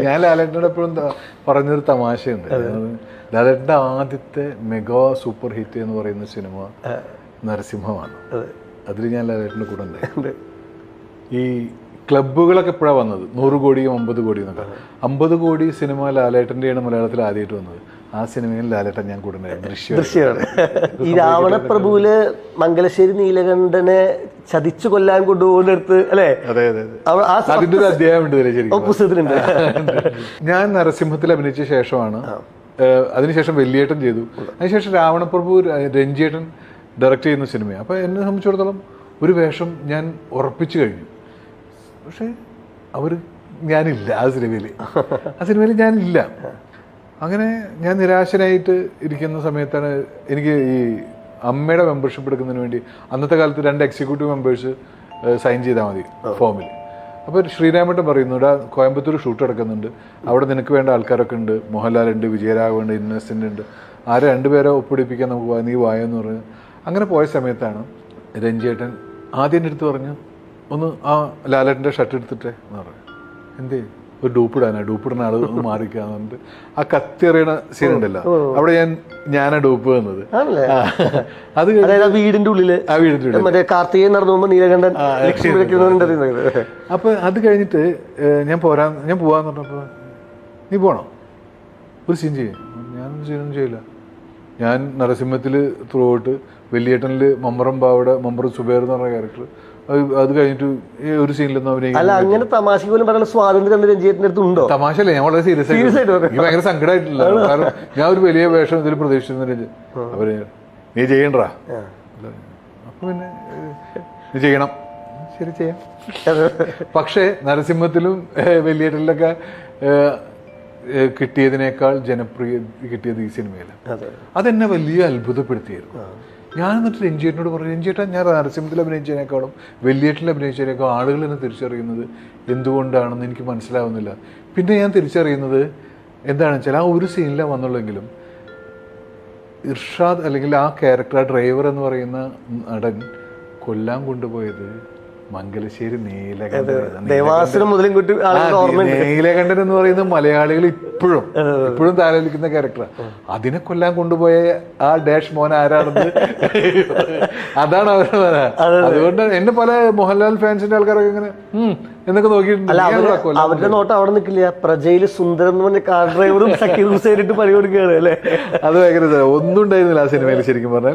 ഞാൻ ലാലേട്ടനോട് എപ്പോഴും പറഞ്ഞൊരു തമാശയുണ്ട്. ലാലേട്ടന്റെ ആദ്യത്തെ മെഗാ സൂപ്പർ ഹിറ്റ് എന്ന് പറയുന്ന സിനിമ നരസിംഹമാണ്. അതിൽ ഞാൻ ലാലേട്ടന്റെ കൂടെ ഉണ്ടായിരുന്നു ഈ ക്ലബ്ബുകളൊക്കെ എപ്പോഴാണ് വന്നത്? നൂറ് കോടിയും അമ്പത് കോടിയും എന്നൊക്കെ. അമ്പത് കോടി സിനിമ ലാലേട്ടന്റെയാണ് മലയാളത്തിൽ ആദ്യമായിട്ട് വന്നത്. ആ സിനിമയിൽ ലാലേട്ടൻ ഞാൻ ദൃശ്യമാണ്. ഈ രാവണപ്രഭുവിൽ മംഗലശ്ശേരി നീലകണ്ഠനെ ചതിച്ചു കൊല്ലാൻ കൊണ്ടുപോകുന്നിടത്ത് അല്ലെ? അതെ അതെ അതെ. ആ സ- അതിന്റെ ഒരു അധ്യായം ഉണ്ട് ഇതിലെ പുസ്തകത്തിലുണ്ട് ഞാൻ നരസിംഹത്തിൽ അഭിനയിച്ച ശേഷമാണ് അതിനുശേഷം വെള്ളിയേട്ടൻ ചെയ്തു. അതിനുശേഷം രാവണപ്രഭു രഞ്ജിയേട്ടൻ ഡയറക്റ്റ് ചെയ്യുന്ന സിനിമയാണ്. അപ്പോൾ എന്നെ സംബന്ധിച്ചിടത്തോളം ഒരു വേഷം ഞാൻ ഉറപ്പിച്ചു കഴിഞ്ഞു. പക്ഷേ അവർ ഞാനില്ല ആ സിനിമയിൽ ആ സിനിമയിൽ ഞാനില്ല. അങ്ങനെ ഞാൻ നിരാശനായിട്ട് ഇരിക്കുന്ന സമയത്താണ് എനിക്ക് ഈ അമ്മയുടെ മെമ്പർഷിപ്പ് എടുക്കുന്നതിന് വേണ്ടി അന്നത്തെ കാലത്ത് രണ്ട് എക്സിക്യൂട്ടീവ് മെമ്പേഴ്സ് സൈൻ ചെയ്താൽ മതി ഫോമിൽ അപ്പോൾ ശ്രീരാമേട്ടൻ പറയുന്നു ഇവിടെ കോയമ്പത്തൂർ ഷൂട്ട് നടക്കുന്നുണ്ട്. അവിടെ നിനക്ക് വേണ്ട ആൾക്കാരൊക്കെ ഉണ്ട്. മോഹൻലാൽ ഉണ്ട് വിജയരാഘവൻ ഉണ്ട്. ഇന്നസെന്റ് ഉണ്ട് ആരെ രണ്ടുപേരെ ഒപ്പിടിപ്പിക്കാൻ നമുക്ക് നീ വായെന്ന് പറഞ്ഞു. അങ്ങനെ പോയ സമയത്താണ് രഞ്ജേട്ടൻ ആദ്യം എന്റെ അടുത്ത് പറഞ്ഞു ഒന്ന് ആ ലാലേട്ടന്റെ ഷർട്ട് എടുത്തിട്ടേ എന്ന് പറഞ്ഞു. എന്തേ? ഒരു ഡൂപ്പ് ഡൂപ്പിടുന്ന ഡൂപ്പ് ഇടുന്ന ആൾ ഒന്ന് മാറിക്കാന്ന് പറഞ്ഞിട്ട്. ആ കത്തി എറിയണ സീൻ ഉണ്ടല്ലോ അവിടെ ഞാൻ ഞാനാ ഡൂപ്പ് വന്നത്. അത് അതായത് വീടിന്റെ ഉള്ളിൽ. ആ വീടിന്റെ ഉള്ളിൽ. മറ്റേ കാർത്തികേയൻ നടന്നു നീലകണ്ഠൻ അപ്പൊ അത് കഴിഞ്ഞിട്ട് ഞാൻ പോരാ ഞാൻ പോവാന്ന് പറഞ്ഞപ്പോ നീ പോണോ? ഒരു സീൻ ചെയ്യും. ഞാനൊന്നും സീനൊന്നും ചെയ്യില്ല. ഞാൻ നരസിംഹത്തിൽ ത്രൂ ഔട്ട് വലിയേട്ടനിൽ മമ്പറം ബാവയുടെ മമ്പറം സുബേർ എന്ന് പറഞ്ഞ ക്യാരക്ടർ അത് കഴിഞ്ഞിട്ട് ഒരു സീനിലൊന്നും അഭിനയിക്കും അല്ല അങ്ങനെ തമാശ പോലും പറയാനുള്ള സ്വാതന്ത്ര്യം രഞ്ജിത്തിന്റെ അടുത്ത് ഉണ്ടോ? തമാശല്ലേ ഞാൻ വളരെ സീരിയസ് സീരിയസ് ആയിട്ട്. എനിക്ക് ഭയങ്കര സങ്കടമായിട്ടില്ല കാരണം ഞാൻ ഒരു വലിയ വേഷം ഇതിൽ പ്രതീക്ഷിച്ചിരുന്നില്ല അവർ നീ ചെയ്യണ്ടാ? അപ്പൊ പിന്നെ നീ ചെയ്യണം. ശരി ചെയ്യാം. പക്ഷേ നരസിംഹത്തിലും വലിയേട്ടനിലൊക്കെ കിട്ടിയതിനേക്കാൾ ജനപ്രിയ കിട്ടിയത് ഈ സിനിമയിലാണ് അതെന്നെ വലിയ അത്ഭുതപ്പെടുത്തിയായിരുന്നു. ഞാൻ എന്നിട്ട് രഞ്ജിയേട്ടനോട് പറഞ്ഞു രഞ്ജിയേട്ടൻ ഞാൻ നരസിംഹത്തിൽ അഭിനയിച്ചതിനേക്കാളും വലിയേട്ടിൽ അഭിനയിച്ചതിനേക്കാളും ആളുകൾ എന്നെ തിരിച്ചറിയുന്നത് എന്തുകൊണ്ടാണെന്ന് എനിക്ക് മനസ്സിലാവുന്നില്ല. പിന്നെ ഞാൻ തിരിച്ചറിയുന്നത് എന്താണെന്ന് വെച്ചാൽ ആ ഒരു സീനിലാണ് വന്നുള്ളെങ്കിലും ഇർഷാദ് അല്ലെങ്കിൽ ആ ക്യാരക്ടർ ഡ്രൈവർ എന്ന് പറയുന്ന നടൻ കൊല്ലാൻ കൊണ്ടുപോയത് മംഗലശ്ശേരി നീലകണ്ഠൻ മുതലും നീലകണ്ഠൻ എന്ന് പറയുന്ന മലയാളികൾ ഇപ്പോഴും ഇപ്പോഴും താലോലിക്കുന്ന ക്യാരക്ടറാണ് അതിനെ കൊല്ലാൻ കൊണ്ടുപോയ ആ ഡാഷ് മോൻ ആരാണെന്ന് അതാണ് അവർ അതുകൊണ്ട് എന്നെ പല മോഹൻലാൽ ഫാൻസിന്റെ ആൾക്കാരൊക്കെ ഇങ്ങനെ എന്നൊക്കെ നോക്കിയിട്ടുണ്ട്. അവരുടെ നോട്ട് അവിടെ നിൽക്കില്ല. പ്രജയിൽ സുന്ദരൻ എന്ന് പറഞ്ഞ കാർ ഡ്രൈവറും സക്കീർ ഹുസൈനിട്ട് പണി കൊടുക്കുകയാണ് അല്ലേ? അത് ഭയങ്കര ഒന്നും ഉണ്ടായിരുന്നില്ല ആ സിനിമയിൽ ശരിക്കും പറഞ്ഞാൽ.